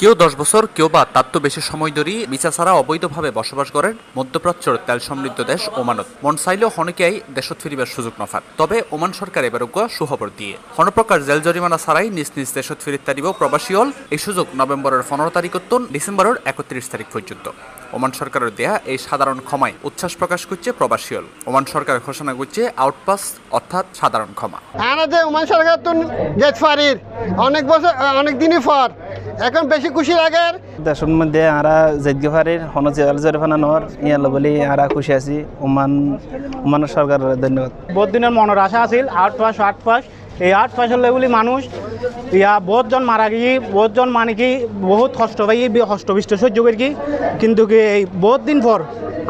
কেউ দশ বছর, কেউ বা তার তো বেশি সময় ধরে ভিসা ছাড়া অবৈধভাবে বসবাস করেন মধ্যপ্রাচ্যর তেল সমৃদ্ধ দেশ ওমানত। মন চাইলেও হনকেই দেশত ফিরিবার সুযোগ নফাত তবে ওমান সরকার এবার সুখবর দিয়ে। হনপ্রকার জেল জরিমানা ছাড়াই নিজ নিজ দেশত ফিরিত তারিব প্রবাসী হল এই সুযোগ নভেম্বরের পনেরো তারিখ উত্তন ডিসেম্বরের একত্রিশ তারিখ পর্যন্ত। ওমান সরকারের দেয়া এই সাধারণ ক্ষমায় উচ্ছ্বাস প্রকাশ করছে প্রবাসী হল। ওমান সরকার ঘোষণা করছে আউটপাস অর্থাৎ সাধারণ ক্ষমা। আমাদের ওমান সরকার তো অনেক বছর, অনেক দিনই এখন বেশি খুশি লাগের দেশের মধ্যে আরা জেদগে ফারির হন জেল জরিফানা নর ইয়াল বলি আরা খুশি আছি। ওমান ওমানের সরকারের ধন্যবাদ। বহুত দিনের মনের আশা আছিল আউট পাস আউট পাস এই আউট পাসের লেগুলি মানুষ ইয়া বহুতজন মারা গিয়ে বহুতজন মানে কি বহুত কষ্ট পাই হষ্টবিষ্ট সহ্য করি কি। কিন্তু কি এই বহুত দিন পর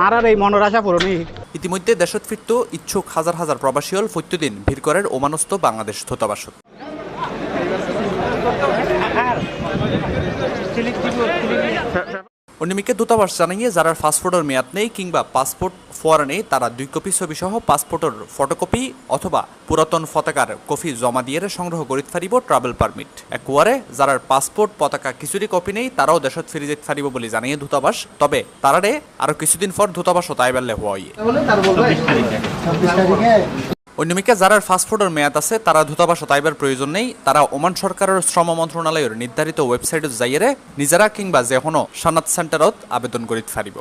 আর আর এই মনের আশা পূরণ হই। ইতিমধ্যে দেশত ফিরত ইচ্ছুক হাজার হাজার প্রবাসী হল প্রত্যেকদিন ভিড় করেন ওমানস্থ বাংলাদেশ দূতাবাসত। অন্যমিকে দূতাবাস জানিয়ে যারা পাসপোর্টের মেয়াদ নেই কিংবা পাসপোর্ট ফোয়ারা নেই, তারা দুই কপি ছবি সহ পাসপোর্টের ফটোকপি অথবা পুরাতন পতাকার কপি জমা দিয়ে সংগ্রহ করিত পারিব ট্রাভেল পারমিট। একবারে যারা পাসপোর্ট পতাকা কিছুরই কপি নেই, তারাও দেশত ফিরে যেতে পারিব বলে জানিয়ে দূতাবাস। তবে তারারে আরও কিছুদিন পর দূতাবাস তাইবাল্লে হওয়া ইয়ে অন্যমিকে যারা পাসপোর্টের মেয়াদ আছে, তারা দূতাবাস তাইবার প্রয়োজন নেই। তারা ওমান সরকারের শ্রম মন্ত্রণালয়ের নির্ধারিত ওয়েবসাইটত যাইয়েরে নিজেরা কিংবা যে কোনো সানাত সেন্টারত আবেদন করিতে পারিব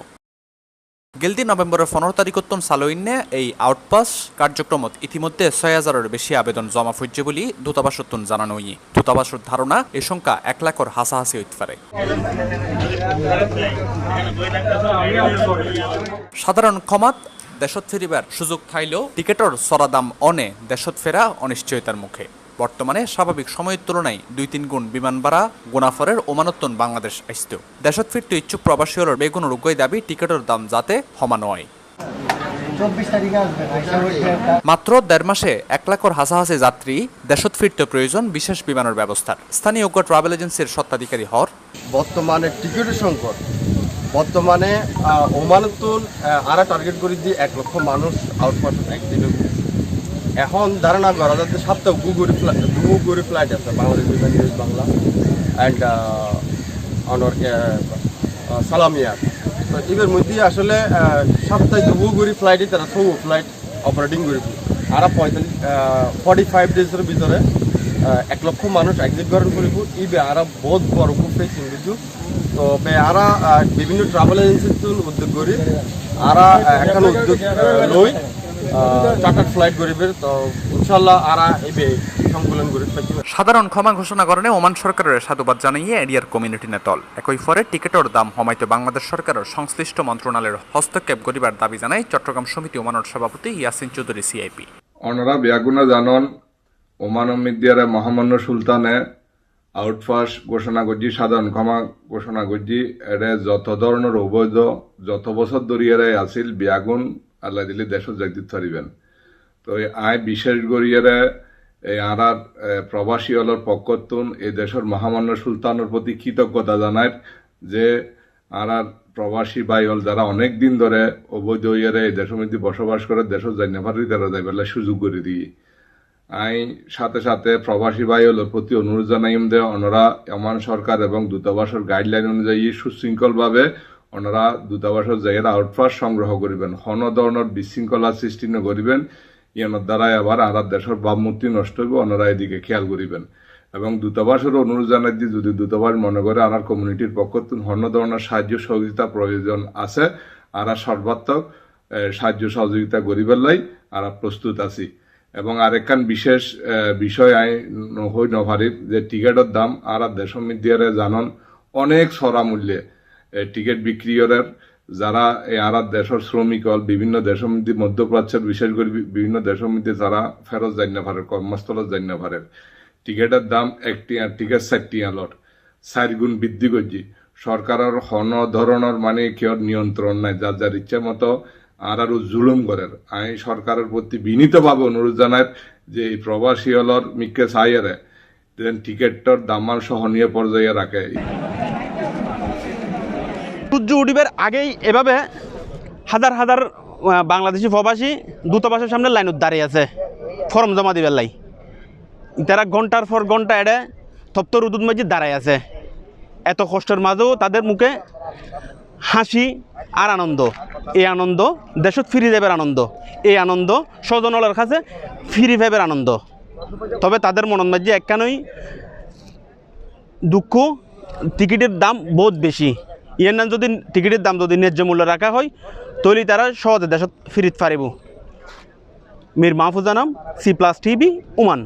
গেলদি নভেম্বরের পনেরো তারিখতন সালোইনে এই আউটপাস কার্যক্রমত ইতিমধ্যে ছয় হাজারের বেশি আবেদন জমা ফুটছে বলি দূতাবাসতন জানানো ই দূতাবাসের ধারণা এই সংখ্যা এক লাখর হাসাহাসি হইতে পারে। সাধারণ ক্ষমাত দেশত ফেরিবার সুযোগ থাইলেও টিকেটর চড়া দাম অনে দেশত ফেরা অনিশ্চয়তার মুখে। বর্তমানে স্বাভাবিক সময়ের তুলনায় দুই তিন গুণ বিমান ভাড়া গুণাফরের ওমানত্তন বাংলাদেশ আসত। দেশত ফিরতে ইচ্ছুক প্রবাসী হলের বেগুন রুগই দাবি টিকেটের দাম যাতে সমান হয় মাত্র দেড় মাসে এক লাখর হাসাহাসি যাত্রী দেশত ফিরতে প্রয়োজন বিশেষ বিমানের ব্যবস্থার। স্থানীয় ট্রাভেল এজেন্সির স্বত্বাধিকারী হর বর্তমানে টিকিটের সংকট। বর্তমানে ওমানতুন আরা টার্গেট করে দিয়ে এক লক্ষ মানুষ আউটপাস একদিনে এখন ধারণা করা যাচ্ছে সাতটা গুগুরি ফ্লাইট গুগুরি ফ্লাইট আছে, বাংলাদেশ বিমান নিউজ বাংলা। অ্যান্ড অনর সালামিয়া। তো এর মধ্যে আসলে সাতটায় গুগুরি ফ্লাইটে তারা সৌ ফ্লাইট অপারেটিং করে আর পঁয়তাল্লিশ ফর্টি ফাইভ ডেজের ভিতরে এক লক্ষ মানুষ একদিক গ্রহণ করিব। ইবে আর বহুত বড় গ্রুপে চিন্তিত তো বে আরা বিভিন্ন ট্রাভেল এজেন্সি উদ্যোগ করি। আরা এখন উদ্যোগ লই চার্টার ফ্লাইট করিবে। তো ইনশাল্লাহ আরা এবে সংকলন সাধারণ ক্ষমা ঘোষণা করেন ওমান সরকারের সাধুবাদ জানিয়ে এরিয়ার কমিউনিটি নেতল একই ফরে টিকেটের দাম হমাইতে বাংলাদেশ সরকারের সংশ্লিষ্ট মন্ত্রণালয়ের হস্তক্ষেপ করিবার দাবি জানায় চট্টগ্রাম সমিতি ওমানের সভাপতি ইয়াসিন চৌধুরী সিআইপি অনরা বেয়াগুনা জানন ওমান মিডিয়ারে মহামান্য সুলতানে আউটফাস ঘোষণা করছি সাধারণ ক্ষমা ঘোষণা করছি। এরে যত ধরনের অবৈধ যত বছর ধরিয়ারে আছিল বিয়াগুন আল্লাহ দিলে দেশত যাইতে পারিবেন তো আয় বিশেষ করিয়ারে এই আরার এ, প্রবাসী হলর পক্ষতুন এই দেশের মহামান্য সুলতানের প্রতি কৃতজ্ঞতা জানায় যে আরার প্রবাসী ভাই হল যারা অনেক দিন ধরে অবৈধ ইয়েরে এই দেশের মধ্যে বসবাস করে দেশের জানিয়ে পারি তারা যাইবেলা সুযোগ করে আই সাথে সাথে প্রবাসী ভাই প্রতি অনুরোধ জানাইম যে ওনারা ওমান সরকার এবং দূতাবাসের গাইডলাইন অনুযায়ী সুশৃঙ্খলভাবে ওনারা দূতাবাসের জায়গায় আউটপাস সংগ্রহ করিবেন। হন ধরনের বিশৃঙ্খলা সৃষ্টি নকরিবেন ইয়ানোর দ্বারাই আবার আরার দেশের ভাবমূর্তি নষ্ট হইব ওনারা এদিকে খেয়াল করিবেন। এবং দূতাবাসের অনুরোধ জানাই যে যদি দূতাবাস মনে করে আনার কমিউনিটির পক্ষ থেকে অন্য ধরনের সাহায্য সহযোগিতা প্রয়োজন আছে আরা সর্বাত্মক সাহায্য সহযোগিতা করিবার লাই আরা প্রস্তুত আছি। এবং আরেকখান বিশেষ বিষয় আই হই নভারিত, যে টিকেটের দাম আর দেশ মিডিয়ারে জানন অনেক সরা মূল্যে টিকিট বিক্রিয়রের যারা এই আর দেশের শ্রমিক হল বিভিন্ন দেশের মধ্যে মধ্যপ্রাচ্যের, বিশেষ করে বিভিন্ন দেশের মধ্যে যারা ফেরত না পারে কর্মস্থলত না পারে টিকেটের দাম একটি আর টিকেট চারটি আলর চার গুণ বৃদ্ধি করছি সরকারের হন ধরনের মানে কেউ নিয়ন্ত্রণ নাই, যার যার ইচ্ছা মতো আর আরও জুলুম করেন। আমি সরকারের প্রতি বিনীতভাবে অনুরোধ জানাই যে এই প্রবাসী হলর মিকে চাইয়ারে যেন টিকেটটার দামান সহনীয় পর্যায়ে রাখে। সূর্য উঠিবার আগেই এভাবে হাজার হাজার বাংলাদেশি প্রবাসী দূতাবাসের সামনে লাইনত দাঁড়িয়ে আছে। ফর্ম জমা দিবার লাই। তারা ঘণ্টার পর ঘণ্টা এড়ে তপ্ত রুদুদ মাঝে দাঁড়ায় আছে। এত কষ্টের মাঝেও তাদের মুখে হাসি আর আনন্দ। এই আনন্দ দেশত ফিরি যাবের আনন্দ। এই আনন্দ স্বজনলের কাছে ফিরে যাবের আনন্দ। তবে তাদের মনের মধ্যে একখানই দুঃখ, টিকিটের দাম বহুত বেশি। ইয়ার নাম যদি টিকিটের দাম যদি ন্যায্য মূল্য রাখা হয়, তৈলি তারা সহজে দেশত ফিরিত পারিব। মীর মাহফুজা নাম সি প্লাস টিভি ওমান